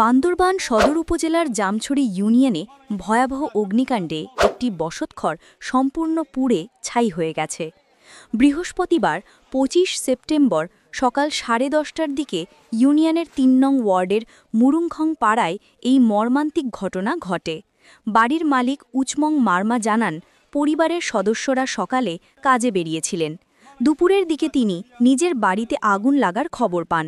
বান্দরবান সদর উপজেলার জামছড়ি ইউনিয়নে ভয়াবহ অগ্নিকাণ্ডে একটি বসতঘর সম্পূর্ণ পুড়ে ছাই হয়ে গেছে। বৃহস্পতিবার ২৫ সেপ্টেম্বর সকাল সাড়ে দশটার দিকে ইউনিয়নের তিন নং ওয়ার্ডের মুরুংখং পাড়ায় এই মর্মান্তিক ঘটনা ঘটে। বাড়ির মালিক উচমং মার্মা জানান, পরিবারের সদস্যরা সকালে কাজে বেরিয়েছিলেন। দুপুরের দিকে তিনি নিজের বাড়িতে আগুন লাগার খবর পান।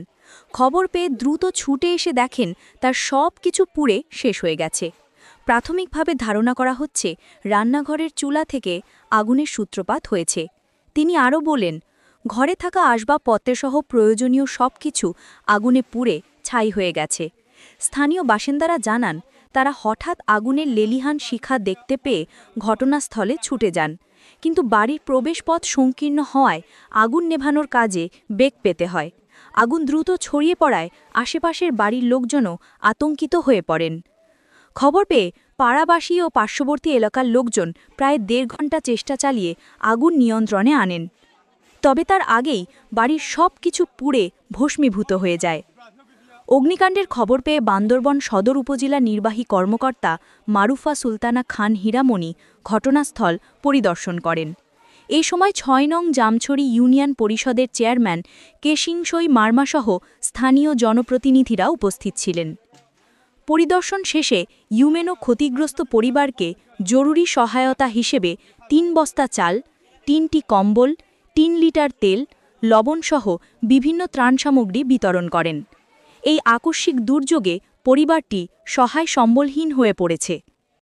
খবর পেয়ে দ্রুত ছুটে এসে দেখেন তার সব কিছু পুড়ে শেষ হয়ে গেছে। প্রাথমিকভাবে ধারণা করা হচ্ছে, রান্নাঘরের চুলা থেকে আগুনের সূত্রপাত হয়েছে। তিনি আরও বলেন, ঘরে থাকা আসবাবপত্রসহ প্রয়োজনীয় সব কিছু আগুনে পুড়ে ছাই হয়ে গেছে। স্থানীয় বাসিন্দারা জানান তারা হঠাৎ আগুনের লেলিহান শিখা দেখতে পেয়ে ঘটনাস্থলে ছুটে যান। কিন্তু বাড়ির প্রবেশপথ সংকীর্ণ হওয়ায় আগুন নেভানোর কাজে বেগ পেতে হয়। আগুন দ্রুত ছড়িয়ে পড়ায় আশেপাশের বাড়ির লোকজনও আতঙ্কিত হয়ে পড়েন। খবর পেয়ে পাড়াবাসী ও পার্শ্ববর্তী এলাকার লোকজন প্রায় দেড় ঘণ্টা চেষ্টা চালিয়ে আগুন নিয়ন্ত্রণে আনেন। তবে তার আগেই বাড়ির সব কিছু পুড়ে ভস্মীভূত হয়ে যায়। অগ্নিকাণ্ডের খবর পেয়ে বান্দরবন সদর উপজেলা নির্বাহী কর্মকর্তা মারুফা সুলতানা খান হীরামণি ঘটনাস্থল পরিদর্শন করেন। এই সময় ছয় নং জামছড়ি ইউনিয়ন পরিষদের চেয়ারম্যান কেশিংসই মার্মাসহ স্থানীয় জনপ্রতিনিধিরা উপস্থিত ছিলেন। পরিদর্শন শেষে ইউমেনো ক্ষতিগ্রস্ত পরিবারকে জরুরি সহায়তা হিসেবে তিন বস্তা চাল, তিনটি কম্বল, তিন লিটার তেল, লবণসহ বিভিন্ন ত্রাণ সামগ্রী বিতরণ করেন। এই আকস্মিক দুর্যোগে পরিবারটি সহায় সম্বলহীন হয়ে পড়েছে।